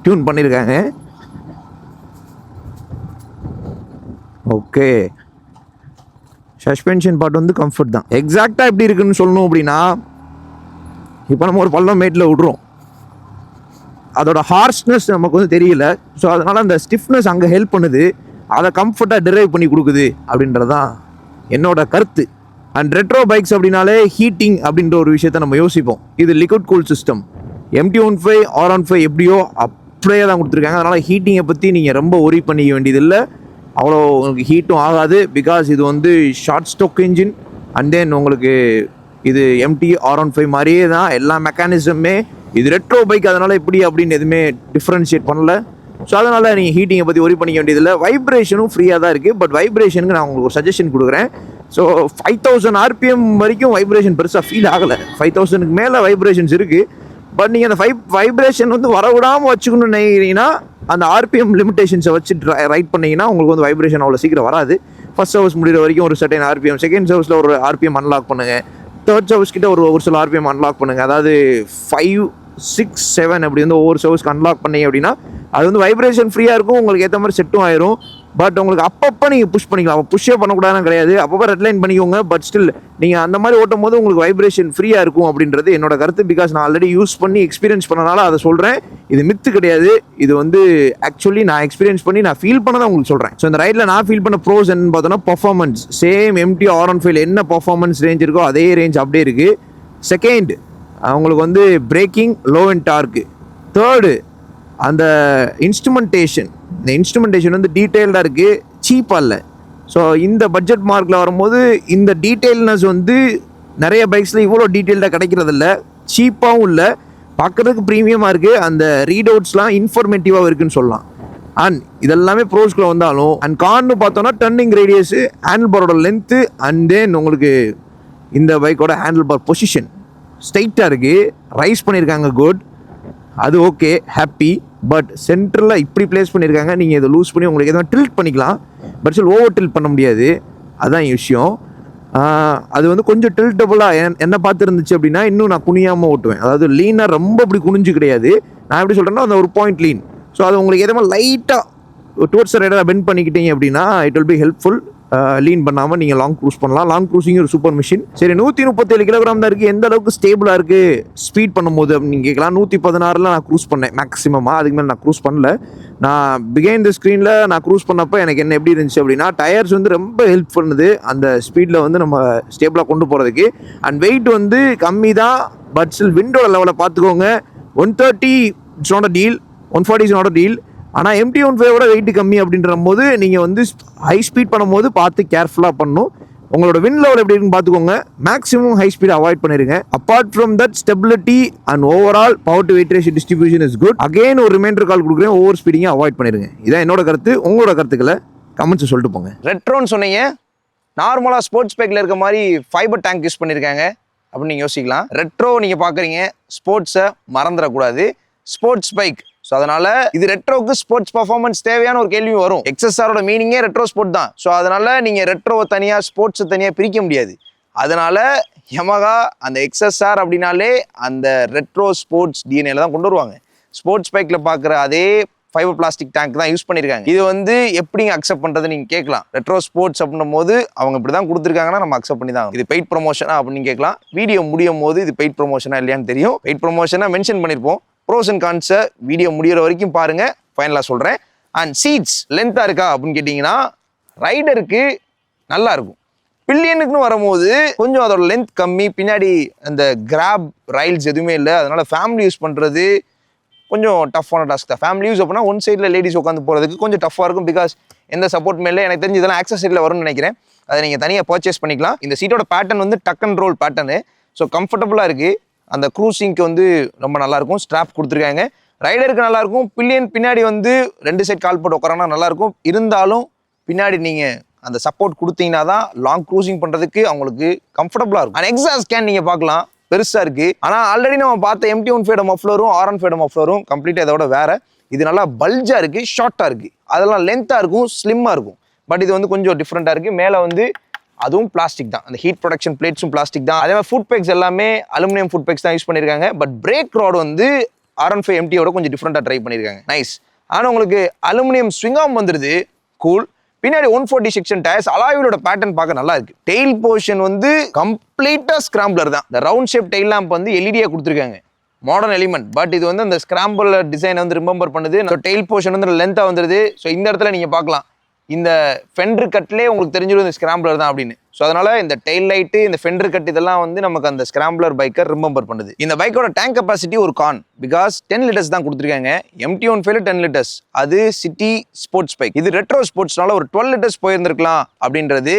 [SPEAKER 2] டியூன் பண்ணியிருக்காங்க ஓகே சஸ்பென்ஷன் பார்ட் வந்து கம்ஃபர்ட் தான். எக்ஸாக்டாக எப்படி இருக்குன்னு சொல்லணும் அப்படின்னா இப்போ நம்ம ஒரு பள்ளம் மேட்டில் விட்றோம். அதோட ஹார்ஷ்னஸ் நமக்கு வந்து தெரியல. ஸோ அதனால் அந்த ஸ்டிஃப்னஸ் அங்கே ஹெல்ப் பண்ணுது. அதை கம்ஃபர்ட்டாக டிரைவ் பண்ணி கொடுக்குது அப்படின்றது தான் என்னோட கருத்து. அண்ட் ரெட்ரோ பைக்ஸ் அப்படின்னாலே ஹீட்டிங் அப்படின்ற ஒரு விஷயத்தை நம்ம யோசிப்போம். இது liquid cool system MT one five R one five எப்படியோ அப்படியே தான் கொடுத்துருக்காங்க. அதனால் ஹீட்டிங்கை பற்றி நீங்கள் ரொம்ப ஒரி பண்ணிக்க வேண்டியதில்லை. அவ்வளோ உங்களுக்கு ஹீட்டும் ஆகாது. பிகாஸ் இது வந்து short stroke engine and then உங்களுக்கு இது எம்டி ஆர் ஒன் ஃபைவ் மாதிரியே தான் எல்லா மெக்கானிசமே இது ரெட்ரோ பைக் அதனால் எப்படி அப்படின்னு எதுவுமே டிஃப்ரென்ஷியேட் பண்ணல. ஸோ அதனால் நீங்கள் ஹீட்டிங்கை பற்றி ஒரி பண்ணிக்க வேண்டியதில்லை. வைப்ரேஷனும் ஃப்ரீயாக தான் இருக்குது பட் வைப்ரேஷனுக்கு நான் உங்களுக்கு ஒரு சஜஷன் கொடுக்குறேன். ஸோ ஃபைவ் தௌசண்ட் ஆர்பிஎம் வரைக்கும் வைப்ரேஷன் பெருசாக ஃபீல் ஆகலை. ஃபைவ் தௌசண்ட்க்கு மேலே வைப்ரேஷன்ஸ் இருக்குது பட் நீங்கள் அந்த ஃபைவ் வைப்ரேஷன் வந்து வரவிடாமல் வச்சுக்கணும்னு நினைக்கிறீங்கன்னா அந்த ஆர்பிஎம் லிமிடேஷன்ஸை வச்சு ரைட் பண்ணிங்கன்னா உங்களுக்கு வந்து வைப்ரேஷன் அவ்வளோ சீக்கிரம் வராது. ஃபர்ஸ்ட் ஹவர்ஸ் முடிகிற வரைக்கும் ஒரு சர்டன் ஆர்பிஎம் செகண்ட் ஹவர்ஸில் ஒரு ஆர்பிஎம் அன்லாக் பண்ணுங்கள் தேர்ட் ஹவர்ஸ் கிட்ட ஒரு ஒரு சில ஆர்பிஎம் அன்லாக் பண்ணுங்கள் அதாவது ஃபைவ் சிக்ஸ் செவன் அப்படி வந்து ஒவ்வொரு சர்வீஸ்க்கு அன்லாக் பண்ணீங்க அப்படின்னா அது வந்து வைப்ரேஷன் ஃப்ரீயாக இருக்கும். உங்களுக்கு ஏற்ற மாதிரி செட்டும் ஆயிரும். பட் உங்களுக்கு அப்பப்போ நீங்கள் புஷ் பண்ணிக்கலாம். புஷ்ஷே பண்ணக்கூடாதுன்னு கிடையாது. அப்பப்போ ரெட்லைன் பண்ணிக்கோங்க. பட் ஸ்டில் நீங்கள் அந்த மாதிரி ஓட்டும் போது உங்களுக்கு வைப்ரேஷன் ஃப்ரீயாக இருக்கும் அப்படின்றது என்னோட கருத்து. பிகாஸ் நான் ஆல்ரெடி யூஸ் பண்ணி எக்ஸ்பீரியன்ஸ் பண்ணனால அதை சொல்கிறேன் இது மித்து கிடையாது. இது வந்து ஆக்சுவலி நான் எக்ஸ்பீரியன்ஸ் பண்ணி நான் ஃபீல் பண்ணதான் உங்களுக்கு சொல்கிறேன் ஸோ இந்த ரைடில் நான் ஃபீல் பண்ண ப்ரோஸ் என்னன்னு பார்த்தோன்னா performance same MT R one five என்ன பர்ஃபார்மன்ஸ் ரேஞ்ச் இருக்கோ அதே ரேஞ்ச் அப்படியே இருக்குது செகண்ட் அவங்களுக்கு வந்து braking low and torque third அந்த இன்ஸ்ட்ருமெண்டேஷன் இந்த இன்ஸ்ட்ருமெண்டேஷன் வந்து டீட்டெயில்டாக இருக்குது சீப்பாக இல்லை. ஸோ இந்த பட்ஜெட் மார்க்கில் வரும்போது இந்த டீட்டெயில்னஸ் வந்து நிறைய பைக்ஸில் இவ்வளோ டீட்டெயில்டாக கிடைக்கிறதில்ல. சீப்பாகவும் இல்லை. பார்க்குறதுக்கு ப்ரீமியமாக இருக்குது அந்த ரீட் அவுட்ஸ்லாம் இன்ஃபர்மேட்டிவாக இருக்குன்னு சொல்லலாம். அண்ட் இதெல்லாமே ப்ரோஸ்குள்ளே வந்தாலும் அண்ட் கார்னு பார்த்தோன்னா டர்னிங் ரேடியஸு ஹேண்டில் பாரோட லென்த்து அண்ட் தென் உங்களுக்கு இந்த பைக்கோட ஹேண்டில் பார் பொசிஷன் ஸ்ட்ரைட்டாக இருக்குது ரைஸ் பண்ணியிருக்காங்க குட் அது ஓகே ஹாப்பி பட் சென்டரில் இப்படி ப்ளேஸ் பண்ணியிருக்காங்க. நீங்கள் இதை லூஸ் பண்ணி உங்களுக்கு எதாவது டில்ட் பண்ணிக்கலாம். பட் ஸ்டில் ஓவர் டில்ட் பண்ண முடியாது. அதுதான் விஷயம். அது வந்து கொஞ்சம் டில்டபுளாக என்ன பார்த்து இருந்துச்சு அப்படின்னா இன்னும் நான் குனியாமல் ஓட்டுவேன். அதாவது லீனாக ரொம்ப அப்படி குனிஞ்சு கிடையாது. நான் எப்படி சொல்கிறேன்னா அந்த ஒரு பாயிண்ட் லீன் ஸோ அது உங்களுக்கு எதமாக லைட்டாக டுவர்ட்ஸ் ரைடராக பெண்ட் பண்ணிக்கிட்டீங்க அப்படின்னா it will be helpful lean பண்ணாமல் நீங்கள் லாங் க்ரூஸ் பண்ணலாம். லாங் க்ரூசிங் ஒரு சூப்பர் மிஷின் சரி நூற்றி முப்பத்தேழு கிலோகிராம் தான் இருக்குது எந்த அளவுக்கு ஸ்டேபிளாக இருக்குது ஸ்பீட் பண்ணும்போது அப்படின்னு நீங்கள் கேட்கலாம் நூற்றி பதினாறில் நான் க்ரூஸ் பண்ணேன். மேக்ஸிமமாக அதுக்கு மேலே நான் க்ரூஸ் பண்ணல. நான் பிகைண்ட் த ஸ்க்ரீனில் நான் க்ரூஸ் பண்ணப்போ எனக்கு என்ன எப்படி இருந்துச்சு அப்படின்னா டயர்ஸ் வந்து ரொம்ப ஹெல்ப் பண்ணுது. அந்த ஸ்பீடில் வந்து நம்ம ஸ்டேபிளாக கொண்டு போகிறதுக்கு அண்ட் வெயிட் வந்து கம்மி தான். பட் ஸ்டில் விண்டோட லெவலை பார்த்துக்கோங்க. One thirty it's not a deal one forty is not a deal ஆனால் எம்டி ஒன் ஃபைவோட வெயிட் கம்மி அப்படின்ற போது நீங்கள் வந்து ஹை ஸ்பீட் பண்ணும்போது பார்த்து கேர்ஃபுல்லாக பண்ணணும் உங்களோட வின் லெவல் எப்படி இருக்குன்னு பார்த்துக்கோங்க. மேக்ஸிமம் ஹை ஸ்பீட் அவாய்ட் பண்ணிருங்க. Apart from that stability and overall power to weight ratio distribution is good again ஒரு ரிமைண்டர் கால் கொடுக்குறேன். ஓவர் ஸ்பீடிங்கை அவாய்ட் பண்ணிருங்க. இதான் என்னோட கருத்து. உங்களோட கருத்துக்களை கமெண்ட்ஸ் சொல்லிட்டு போங்க.
[SPEAKER 1] ரெட்ரோன்னு சொன்னீங்க. நார்மலாக ஸ்போர்ட்ஸ் பைக்கில் இருக்க மாதிரி ஃபைபர் டேங்க் யூஸ் பண்ணியிருக்காங்க அப்படின்னு நீங்கள் யோசிக்கலாம். ரெட்ரோ நீங்கள் பார்க்குறீங்க. ஸ்போர்ட்ஸை மறந்துடக்கூடாது. ஸ்போர்ட்ஸ் பைக் ஸோ அதனால இது ரெட்ரோக்கு ஸ்போர்ட்ஸ் பர்ஃபார்மன்ஸ் தேவையான ஒரு கேள்வி வரும். எக்ஸ்எஸ்ஆரோட மீனிங்கே ரெட்ரோ ஸ்போர்ட் தான். ஸோ அதனால நீங்கள் ரெட்ரோவை தனியாக ஸ்போர்ட்ஸை தனியாக பிரிக்க முடியாது. அதனால யமகா அந்த எக்ஸ்எஸ்ஆர் அப்படின்னாலே அந்த ரெட்ரோ ஸ்போர்ட்ஸ் டிஎன்ஏல தான் கொண்டு வருவாங்க. ஸ்போர்ட்ஸ் பைக்கில் பார்க்குற அதே ஃபைபர் பிளாஸ்டிக் டேங்க் தான் யூஸ் பண்ணியிருக்காங்க இது வந்து எப்படிங்க அக்செப்ட் பண்ணுறது நீங்கள் கேட்கலாம். ரெட்ரோ ஸ்போர்ட்ஸ் அப்படின்னும் போது அவங்க இப்படி தான் கொடுத்துருக்காங்கன்னா நம்ம அக்செப்ட் பண்ணி தான் இது பெய்ட் ப்ரொமோஷனா அப்படின்னு கேட்கலாம். வீடியோ முடியும் போது இது பெய்ட் ப்ரொமோஷனா இல்லையான்னு தெரியும். பெய்ட் ப்ரொமோஷனாக மென்ஷன் பண்ணியிருப்போம் ப்ரோஸ் அண்ட் கான்ஸை வீடியோ முடிகிற வரைக்கும் பாருங்கள் ஃபைனலாக சொல்கிறேன் அண்ட் சீட்ஸ் லென்த்தாக இருக்கா அப்படின்னு கேட்டிங்கன்னா ரைடருக்கு நல்லா இருக்கும். பில்லியனுக்குன்னு வரும்போது கொஞ்சம் அதோட லென்த் கம்மி. பின்னாடி அந்த கிராப் ரைல்ஸ் எதுவுமே இல்லை. அதனால் ஃபேமிலி யூஸ் பண்ணுறது கொஞ்சம் டஃப்பான டாஸ்க் தான். ஃபேமிலி யூஸ் அப்படின்னா ஒன் சைடில் லேடிஸ் உட்காந்து போகிறதுக்கு கொஞ்சம் டஃப்பாக இருக்கும். பிகாஸ் எந்த சப்போர்ட் மேலே எனக்கு தெரிஞ்சு இதெல்லாம் ஆக்சஸ் சைடில் வரும்னு நினைக்கிறேன். அதை நீங்கள் தனியாக பர்ச்சேஸ் பண்ணிக்கலாம். இந்த சீட்டோட பேட்டர்ன் வந்து tuck and roll pattern so கம்ஃபர்டபுளாக இருக்குது அந்த க்ரூசிங்க்கு வந்து ரொம்ப நல்லாயிருக்கும். ஸ்ட்ராப் கொடுத்துருக்காங்க. ரைடருக்கு நல்லாயிருக்கும். பில்லியன் பின்னாடி வந்து ரெண்டு சைட் கால் போட்டு உட்காரனா நல்லாயிருக்கும். இருந்தாலும் பின்னாடி நீங்கள் அந்த சப்போர்ட் கொடுத்தீங்கன்னா தான் லாங் க்ரூசிங் பண்ணுறதுக்கு அவங்களுக்கு கம்ஃபர்டபுளாக இருக்கும். அண்ட் எக்ஸாஸ்ட் கேன் நீங்கள் பார்க்கலாம். பெருசாக இருக்குது ஆனால் ஆல்ரெடி நம்ம பார்த்த எம்டி ஒன் ஃபேடம் மஃப்ளரும் ஆர் ஒன் ஃபேடம் மஃப்ளரும் கம்ப்ளீட்டாக இதோட வேறு. இது நல்லா பல்ஜாக இருக்குது ஷார்ட்டாக இருக்குது அதெல்லாம் லென்த்தாக இருக்கும் ஸ்லிம்மாக இருக்கும். பட் இது வந்து கொஞ்சம் டிஃப்ரெண்ட்டாக இருக்குது மேலே வந்து அதுவும் பிளாஸ்டிக் தான். அந்த ஹீட் ப்ரொடக்ஷன் பிளேட்ஸும் பிளாஸ்டிக் தான். அதே மாதிரி ஃபுட் பேக்ஸ் எல்லாமே அலுமினியம் ஃபுட் பேக்ஸ் தான் யூஸ் பண்ணியிருக்காங்க. பட் பிரேக் ராட் வந்து ஆர் ஒன் ஃபைவ் எம்டியோட கொஞ்சம் டிஃப்ரெண்ட்டாக ட்ரை பண்ணியிருக்காங்க. நைஸ் ஆனால் உங்களுக்கு அலுமினியம் ஸ்விங்காம் வந்துடுது கூல் பின்னாடி ஒன் ஃபோர்ட்டி செக்ஷன் டயர்ஸ் அலாவிலோட பேட்டர்ன் பார்க்க நல்லா இருக்கு. டெயில் போர்ஷன் வந்து கம்ப்ளீட்டாக ஸ்கிராம்பிளர் தான். இந்த ரவுண்ட் ஷேப் டெயில் லேம்ப் வந்து எல்இடியாக கொடுத்துருக்காங்க. மாடர்ன் எலிமெண்ட் பட் இது வந்து அந்த ஸ்கிராம்பிள் டிசைனை வந்து ரிமெம்பர் பண்ணுது. டெயில் போர்ஷன் வந்து லென்த்தாக வந்துருது. ஸோ இந்த இடத்துல நீங்கள் பார்க்கலாம். இந்த ஃபென்ட்ரு கட்லேயே உங்களுக்கு தெரிஞ்சிடும் இந்த ஸ்கிராம்பிளர் தான் அப்படின்னு. ஸோ அதனால் இந்த டெயில் லைட்டு இந்த ஃபெண்டர் கட் இதெல்லாம் வந்து நமக்கு அந்த ஸ்கிராம்பிளர் பைக்கை ரிமெம்பர் பண்ணுது. இந்த பைக்கோட டேங்க் கெப்பாசிட்டி ஒரு கான் பிகாஸ் டென் லிட்டர்ஸ் தான் கொடுத்துருக்காங்க. எம்டி ஒன் ஃபைவ்ல டென் லிட்டர்ஸ் அது சிட்டி ஸ்போர்ட்ஸ் பைக் இது ரெட்ரோ ஸ்போர்ட்ஸ்னால ஒரு டுவெல் லிட்டர்ஸ் போயிருந்திருக்கலாம் அப்படின்றது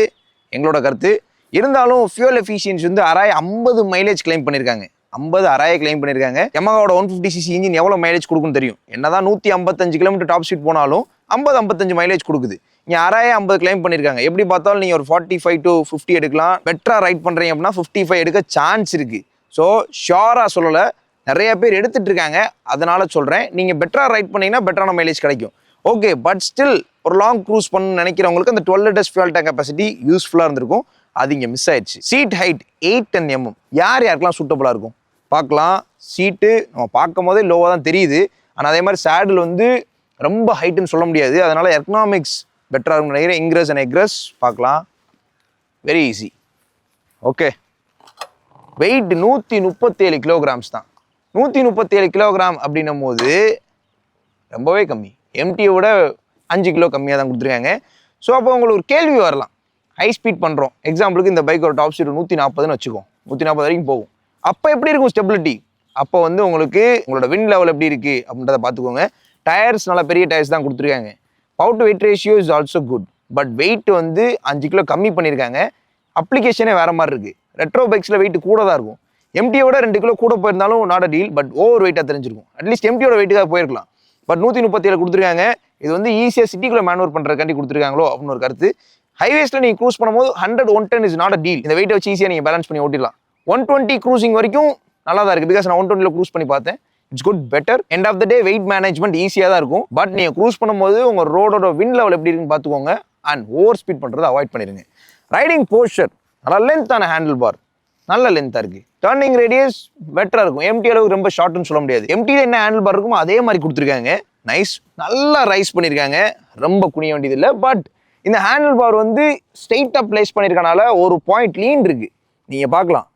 [SPEAKER 1] எங்களோட கருத்து. இருந்தாலும் ஃபியூல் எஃபிஷியன்சி வந்து அராய் ஐம்பது மைலேஜ் கிளைம் பண்ணியிருக்காங்க ஐம்பது அராய கிளைம் பண்ணியிருக்காங்க எமகாவோட ஒன் ஃபிஃப்டி சிசி இன்ஜின் எவ்வளோ மைலேஜ் கொடுக்குன்னு தெரியும். என்னதான் நூற்றி ஐம்பத்தஞ்சு கிலோமீட்டர் டாப் ஸ்பீட் போனாலும் ஐம்பது ஐம்பத்தஞ்சு மைலேஜ் கொடுக்குது. இங்கே ஆறாயிரம் ஐம்பது கிளைம் பண்ணியிருக்காங்க எப்படி பார்த்தாலும் நீங்கள் ஒரு ஃபார்ட்டி ஃபைவ் டு ஃபிஃப்டி எடுக்கலாம் பெட்டராக ரைட் பண்ணுறீங்க அப்படின்னா ஃபிஃப்டி ஃபைவ் எடுக்க சான்ஸ் இருக்குது ஸோ ஷோராக சொல்லலை. நிறைய பேர் எடுத்துகிட்டு இருக்காங்க. அதனால் சொல்கிறேன் நீங்கள் பெட்டராக ரைட் பண்ணீங்கன்னா பெட்டரான மைலேஜ் கிடைக்கும். ஓகே பட் ஸ்டில் ஒரு லாங் க்ரூஸ் பண்ண நினைக்கிறவங்களுக்கு அந்த twelve litres fuel tank capacity யூஸ்ஃபுல்லாக இருந்திருக்கும். அது இங்கே மிஸ் ஆயிடுச்சு. Seat height eight ten MM யார் யாருக்கெல்லாம் சூட்டபுளாக இருக்கும்? பார்க்கலாம். சீட்டு நம்ம பார்க்கும் போதே லோவாக தான் தெரியுது. ஆனால் அதே மாதிரி சேடில் வந்து ரொம்ப ஹைட்டுன்னு சொல்ல முடியாது. அதனால் எக்கனாமிக்ஸ் பெட்டராக இருக்கும் நினைக்கிறேன். இங்ரஸ் அண்ட் எக்ரஸ் பார்க்கலாம். வெரி ஈஸி ஓகே வெயிட் நூற்றி முப்பத்தேழு கிலோகிராம்ஸ் தான் நூற்றி முப்பத்தேழு கிலோகிராம் அப்படின்னும் போது ரொம்பவே கம்மி எம்டியோட அஞ்சு கிலோ கம்மியாக தான் கொடுத்துருக்காங்க. ஸோ அப்போ உங்களுக்கு ஒரு கேள்வி வரலாம். ஹை ஸ்பீட் பண்ணுறோம் எக்ஸாம்பிளுக்கு இந்த பைக்கோட டாப் ஸ்பீடு நூற்றி நாற்பதுன்னு வச்சுக்கோம் நூற்றி நாற்பது வரைக்கும் போகும். அப்போ எப்படி இருக்கும் ஸ்டெபிலிட்டி அப்போ வந்து உங்களுக்கு உங்களோட வின் லெவல் எப்படி இருக்குது அப்படின்றத பார்த்துக்கோங்க. டயர்ஸ் நல்லா பெரிய டயர்ஸ் தான் கொடுத்துருக்காங்க. Power to weight ratio is also good but weight வந்து அஞ்சு கிலோ கம்மி பண்ணியிருக்காங்க. அப்ளிகேஷனே வேறு மாதிரி இருக்குது ரெட்ரோ பைக்ஸில் வெயிட் கூட தான் இருக்கும். எம்டியோட ரெண்டு கிலோ கூட போயிருந்தாலும் not a deal but over வெயிட்டாக தெரிஞ்சிருக்கும். அட்லீஸ்ட் எம்டியோட வெயிட்டுக்காக போயிருக்கலாம். பட் நூற்றி முப்பத்தி ஏழு கொடுத்துருக்காங்க. இது வந்து ஈஸியாக சிட்டிக்குள்ளே மேனுவர் பண்ணுறக்காண்டி கொடுத்துருக்காங்களோ அப்படின்னு ஒரு கருத்து. ஹைவேஸில் நீங்கள் க்ரூஸ் பண்ணும்போது hundred one ten is not a deal இந்த வெயிட்டை வச்சு ஈஸியாக நீங்கள் பேலன்ஸ் பண்ணி ஓட்டிடலாம். ஒன் டுவெண்ட்டி க்ரூசிங் வரைக்கும் நல்லா தான் இருக்குது பிகாஸ் நான் ஒன் டுவெண்ட்டியில் க்ரூஸ் பண்ணி பார்த்தேன். It's good better end of the day weight management ஈஸியாக தான் இருக்கும். பட் நீங்கள் க்ரூஸ் பண்ணும்போது உங்கள் ரோடோட வின் லெவல் எப்படி இருக்குன்னு பார்த்துக்கோங்க. அண்ட் ஓவர் ஸ்பீட் பண்ணுறதை அவாய்ட் பண்ணிடுங்க ரைடிங் போஸ்டர் நல்லா லென்த்தான ஹேண்டில் பார் நல்ல லென்த்தாக இருக்குது டர்னிங் ரேடியஸ் பெட்டராக இருக்கும். எம்டி அளவுக்கு ரொம்ப ஷார்ட்னு சொல்ல முடியாது. எம்டியில் என்ன ஹேண்டில் பார் இருக்குமோ அதே மாதிரி கொடுத்துருக்காங்க. நைஸ் நல்லா ரைஸ் பண்ணியிருக்காங்க ரொம்ப குனிய வேண்டியதில்லை. பட் இந்த ஹேண்டில் பார் வந்து ஸ்ட்ரெயிட்டாக ப்ளேஸ் பண்ணியிருக்கனால ஒரு பாயிண்ட் லீன் இருக்குது நீங்கள் பார்க்கலாம்.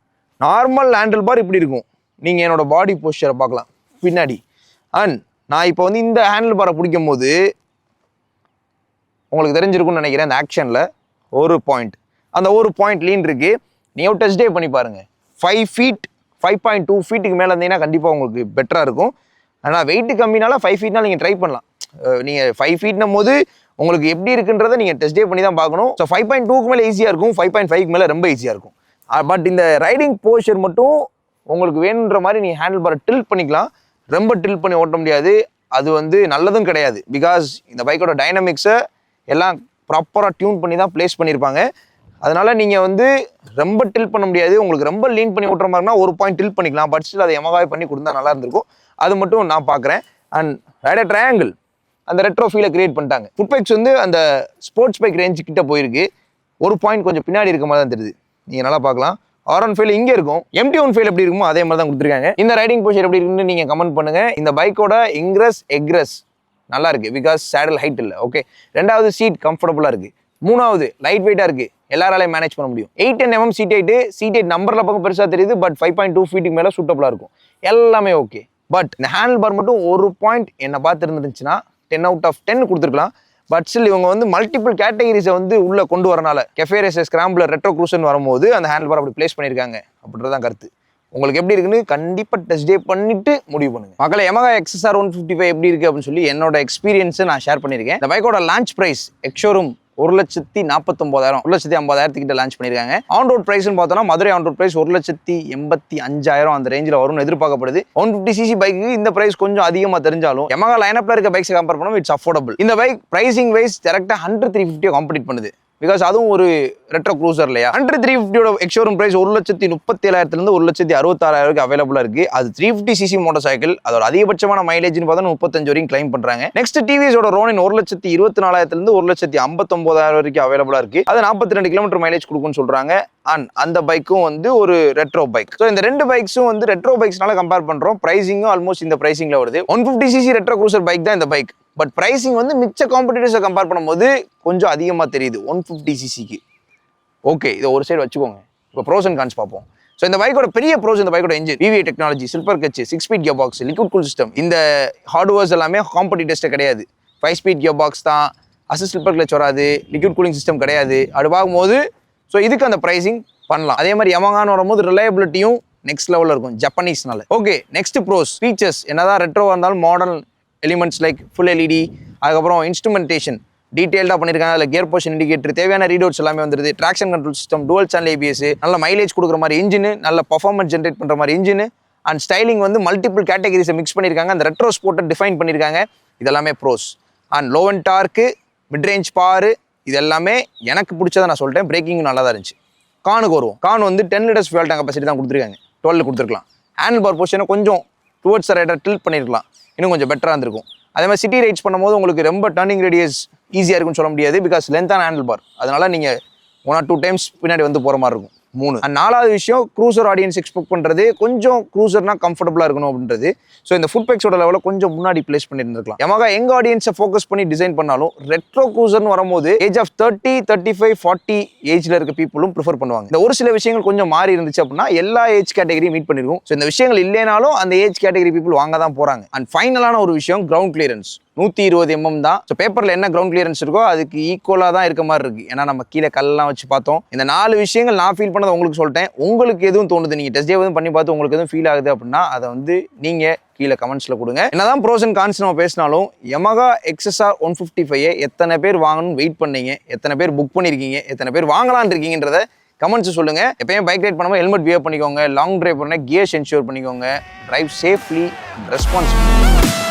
[SPEAKER 1] நார்மல் ஹேண்டில் பார் இப்படி இருக்கும். நீங்கள் என்னோடய பாடி போஸ்டரை பார்க்கலாம். பின்னாடி. அண்ட் நான் இப்போ வந்து இந்த ஹேண்டில் பாரை பிடிக்கும் போது உங்களுக்கு தெரிஞ்சிருக்கும்னு நினைக்கிறேன் அந்த ஆக்ஷனில் ஒரு பாயிண்ட் அந்த ஒரு பாயிண்ட் லீன் இருக்குது நீங்கள் டெஸ்ட் டே பண்ணி பாருங்கள் five feet five point two ஃபீட்டுக்கு மேலே இருந்தீங்கன்னா கண்டிப்பாக உங்களுக்கு பெட்டராக இருக்கும். ஆனால் வெயிட்டு கம்மினால ஃபைவ் ஃபீட்னால நீங்கள் ட்ரை பண்ணலாம். நீங்கள் ஃபைவ் ஃபீட்னும் போது உங்களுக்கு எப்படி இருக்குன்றதை நீங்கள் டெஸ்ட் டே பண்ணி தான் பார்க்கணும் ஸோ ஃபைவ் பாயிண்ட் டூக்கு மேலே ஈஸியாக இருக்கும். ஃபைவ் பாயிண்ட் ஃபைவ்க்கு மேலே ரொம்ப ஈஸியாக இருக்கும். பட் இந்த ரைடிங் போஸ்டர் மட்டும் உங்களுக்கு வேணுன்ற மாதிரி நீங்கள் ஹேண்டில் பாரை டில்ட் பண்ணிக்கலாம். ரொம்ப ட்ரில் பண்ணி ஓட்ட முடியாது. அது வந்து நல்லதும் கிடையாது. பிகாஸ் இந்த பைக்கோட டைனமிக்ஸை எல்லாம் ப்ராப்பராக டியூன் பண்ணி தான் ப்ளேஸ் பண்ணியிருப்பாங்க. அதனால் நீங்கள் வந்து ரொம்ப டில் பண்ண முடியாது. உங்களுக்கு ரொம்ப லீன் பண்ணி ஓட்டுற மாதிரினா ஒரு பாயிண்ட் டில் பண்ணிக்கலாம். பட் ஸ்டில் அதை எமகாய் பண்ணி கொடுத்தா நல்லா இருந்திருக்கும். அது மட்டும் நான் பார்க்குறேன். அண்ட் ரைடர் ட்ரையாங்கிள் அந்த ரெட்ரோ ஃபீலை கிரியேட் பண்ணிட்டாங்க. ஃபுட் பைக்ஸ் வந்து அந்த ஸ்போர்ட்ஸ் பைக் ரேஞ்சு கிட்ட போயிருக்கு. ஒரு பாயிண்ட் கொஞ்சம் பின்னாடி இருக்க மாதிரி தான் தெரியுது. நீங்கள் நல்லா பார்க்கலாம். ஆர் ஒன் ஃபைல் இங்கே இருக்கும். எம்டி ஒன் ஃபைல் எப்படி இருக்குமோ அதே மாதிரி தான் கொடுத்துருக்காங்க. இந்த ரைடிங் போஷர் எப்படி இருக்குன்னு நீங்கள் கமெண்ட் பண்ணுங்கள் இந்த பைக்கோட இங்க்ரஸ் எக்ரஸ் நல்லா இருக்குது பிகாஸ் சேடல் ஹைட் இல்லை. ஓகே ரெண்டாவது சீட் கம்ஃபர்டபுளாக இருக்குது மூணாவது லைட் வெயிட்டாக இருக்குது எல்லாராலையும் மேனேஜ் பண்ண முடியும். Eight ten MM seat eight seat eight நம்பரில் பக்கம் பெருசாக தெரியுது பட் ஃபைவ் பாயிண்ட் டூ ஃபீட்டுக்கு மேலே சூட்டபுளாக இருக்கும். எல்லாமே ஓகே பட் இந்த ஹேண்டில் பார் மட்டும் ஒரு பாயிண்ட் என்னை பார்த்து இருந்துச்சுன்னா டென் அவுட் ஆஃப் டென் கொடுத்துருக்கலாம். பட் ஸ்டில் இவங்க வந்து மல்டிபிள் கேட்டகரிஸை வந்து உள்ளே கொண்டு வரனால cafe racers scrambler retro cruiser வரும்போது அந்த ஹேண்டில் பார் அப்படி ப்ளேஸ் பண்ணியிருக்காங்க அப்படின்றதான் கருத்து. உங்களுக்கு எப்படி இருக்குன்னு கண்டிப்பாக டெஸ்ட் டே பண்ணிட்டு முடிவு பண்ணுங்க. மக்களை Yamaha XSR one fifty five எப்படி இருக்குது அப்படின்னு சொல்லி என்னோட எக்ஸ்பீரியன்ஸை நான் ஷேர் பண்ணியிருக்கேன். இந்த பைக்கோட லான்ச் ப்ரைஸ் எக்ஷோரூம் ஒரு லட்சத்தி நாற்பத்தொம்போதாயிரம் ஒரு லட்சத்தி ஐம்பதாயிரத்துக்கிட்ட லான்ச் பண்ணியிருக்காங்க. ஆன் ரோட் ப்ரைஸ்னு பார்த்தோம்னா மதுரை ஆன் ரோட் ப்ரைஸ் ஒரு லட்சத்தி எண்பத்தி அஞ்சாயிரம் அந்த ரேஞ்சில் வரும்னு எதிர்பார்க்கப்படுது. ஒன் ஃபிஃப்டி சிசி பைக்கு இந்த பிரைஸ் கொஞ்சம் அதிகமாக தெரிஞ்சாலும் எமகா லைனப்பில் இருக்க பைக்ஸை கம்பேர் பண்ணுவோம் இட்ஸ் அஃபோர்டபுள் இந்த பைக் பிரைசிங் வைஸ் டேரக்டாக ஹண்ட்ரட் த்ரீ ஃபிஃப்டியை காம்படிட் பண்ணுது. பிகாஸ் அதுவும் ஒரு ரெட்ரோ க்ரூசர் இல்லையா? ஹண்ட்ரட் த்ரீ ஃபிஃப்டியோட எக்ஷோரூம் பிரைஸ் ஒரு லட்சத்தி முப்பத்தி ஏழாயிரத்துலேருந்து ஒரு லட்சத்தி அறுபத்தாறாயிரம் வரைக்கும் அவைலபிளாக இருக்குது அது three fifty CC motor cycle அதோட அதிகபட்சமான மைலேஜ்னு பார்த்தா முப்பத்தஞ்சு வரைக்கும் கிளைம் பண்ணுறாங்க நெக்ஸ்ட் டிவிஎஸோட ரோனின் ஒரு லட்சத்தி இருபத்தி நாலாயிரத்துலேருந்து ஒரு லட்சத்தி ஐம்பத்தொம்போதாயிரம் வரைக்கும் அவைலபிளாக இருக்குது அது நாற்பத்தி ரெண்டு கிலோமீட்டர் மைலேஜ் கொடுக்குன்னு சொல்கிறாங்க அண்ட் அந்த பைக்கும் வந்து ஒரு ரெட்ரோ பைக் ஸோ இந்த ரெண்டு பைக்ஸும் வந்து ரெட்ரோ பைக்ஸ்னால கம்பேர் பண்ணுறோம் ப்ரைஸிங்கும் ஆல்மோஸ்ட் இந்த ப்ரைஸிங்கில் வருது. One fifty CC retro cruiser bike தான் இந்த பைக் பட் ப்ரைஸிங் வந்து மிச்ச காம்படிட்டர்ஸை கம்பேர் பண்ணும்போது கொஞ்சம் அதிகமாக தெரியுது. ஒன் ஃபிஃப்டி சிசிக்கு ஓகே இதை ஒரு சைடு வச்சுக்கோங்க. இப்போ ப்ரோஸ் அண்ட் கான்ஸ் பார்ப்போம். ஸோ இந்த பைக்கோட பெரிய ப்ரோஸ் இந்த பைக்கோட engine VVA technology slipper clutch six speed gear box liquid cool system இந்த ஹார்ட்வேர்ஸ் எல்லாமே காம்படிட்டர்ஸ்ட்டே கிடையாது. ஃபைவ் ஸ்பீட் கியர் பாக்ஸ் தான். அசு ஸ்லிப்பர் கிளச் வராது. லிக்விட் கூலிங் சிஸ்டம் கிடையாது. அப்படி பார்க்கும்போது ஸோ இதுக்கு அந்த ப்ரைஸிங் பண்ணலாம். அதே மாதிரி யமகான்னு வரும்போது ரிலையபிலிட்டியும் நெக்ஸ்ட் லெவலில் இருக்கும். ஜப்பனீஸ்னால ஓகே நெக்ஸ்ட் ப்ரோஸ் ஃபீச்சர்ஸ் என்னதான் ரெட்ரோவாக இருந்தாலும் modern elements like full LED அதுக்கப்புறம் இன்ஸ்ட்ருமெண்டேஷன் டீட்டெயில்டாக பண்ணியிருக்காங்க அதில் கியர் போஷன் இண்டிகேட்டர் தேவையான ரீடவுட்ஸ் எல்லாமே வந்துருது. Traction control system dual channel ABS நல்ல மைலேஜ் கொடுக்குற மாதிரி இன்ஜின் நல்ல பர்ஃபார்மன்ஸ் ஜென்ரேட் பண்ணுற மாதிரி இன்ஜின் அண்ட் ஸ்டைலிங் வந்து மல்டிபிள் கேட்டகரிஸை மிக்ஸ் பண்ணியிருக்காங்க அந்த ரெட்ரோ ஸ்போர்ட்டை டிஃபைன் பண்ணியிருக்காங்க இதெல்லாமே pros and low and torque midrange பாரு இது எல்லாமே எனக்கு பிடிச்சதை நான் சொல்லிட்டேன். பிரேக்கிங் நல்லா தான் இருந்துச்சு. கானுக்கு வருவோம். கான் வந்து ten litres fuel tank capacity தான் கொடுத்துருக்காங்க. டுவெல் கொடுத்துருக்கலாம். ஹேண்டில் பார் போர்ஷனை கொஞ்சம் டுவர்ட்ஸ் ரைடர் டில்ட் பண்ணியிருக்கலாம் இன்னும் கொஞ்சம் பெட்டராக இருந்திருக்கும். அதே மாதிரி சிட்டி ரைட்ஸ் பண்ணும்போது உங்களுக்கு ரொம்ப டர்னிங் ரேடியஸ் ஈஸியாக இருக்குன்னு சொல்ல முடியாது பிகாஸ் லென்த்தான ஹேண்டில் பார் அதனால் நீங்கள் ஒன் ஆர் டூ டைம்ஸ் பின்னாடி வந்து போகிற மாதிரி இருக்கும். மூணு. நாலாவது விஷயம் க்ரூசர் ஆடியன்ஸ் எக்ஸ்பெக்ட் பண்ணுறது கொஞ்சம் க்ரூசர்னா கம்ஃபர்டபுளாக இருக்கணும் அப்படின்றது. ஸோ இந்த ஃபுட் பேக்ஸோட லெவலில் கொஞ்சம் முன்னாடி பிளேஸ் பண்ணியிருந்துருக்கலாம். எமகா எங்க ஆடியன்ஸை ஃபோக்கஸ் பண்ணி டிசைன் பண்ணாலும் ரெட்ரோ க்ரூசர்னு வரும்போது age of thirty thirty five forty ஏஜ்ல இருக்க பீப்புளும் ப்ரிஃபர் பண்ணுவாங்க. இந்த ஒரு சில விஷயங்கள் கொஞ்சம் மாறி இருந்துச்சு அப்படின்னா எல்லா ஏஜ் கேட்டகரியும் மீட் பண்ணிருக்கும். ஸோ இந்த விஷயங்கள் இல்லைனாலும் அந்த ஏஜ் கேட்டகரி பீப்புள் வாங்க தான் போகிறாங்க அண்ட் ஃபைனலான ஒரு விஷயம் கிரவுண்ட் கிளியரன்ஸ் நூற்றி இருபது எம்எம் தான். ஸோ பேப்பரில் என்ன கிரவுண்ட் கிளியரன்ஸ் இருக்கோ அதுக்கு ஈக்குவலாக தான் இருக்க மாதிரி இருக்குது ஏன்னா நம்ம கீழே கல்லாம் வச்சு பார்த்தோம். இந்த நாலு விஷயங்கள் நான் ஃபீல் பண்ணதை உங்களுக்கு சொல்லிட்டேன். உங்களுக்கு எதுவும் தோணுது? நீங்கள் டெஸ்ட் எதுவும் பண்ணி பார்த்து உங்களுக்கு எதுவும் ஃபீல் ஆகுது அப்படின்னா அதை வந்து நீங்கள் கீழே கமெண்ட்ஸில் கொடுங்க. என்னதான் ப்ரோஸ் அண்ட் கான்ஸ் நம்ம பேசினாலும் Yamaha XSR one fifty five எத்தனை பேர் வாங்கணும்னு வெயிட் பண்ணீங்க? எத்தனை பேர் புக் பண்ணியிருக்கீங்க எத்தனை பேர் வாங்கலாம்னு இருக்கீங்கன்றத கமெண்ட்ஸ் சொல்லுங்க. எப்பயும் பைக் ரைட் பண்ணும்போது ஹெல்மெட் வியர் பண்ணிக்கோங்க. லாங் டிரைவ் பண்ண கியர்ஸ் என்ஷூர் பண்ணிக்கோங்க. Drive safely responsible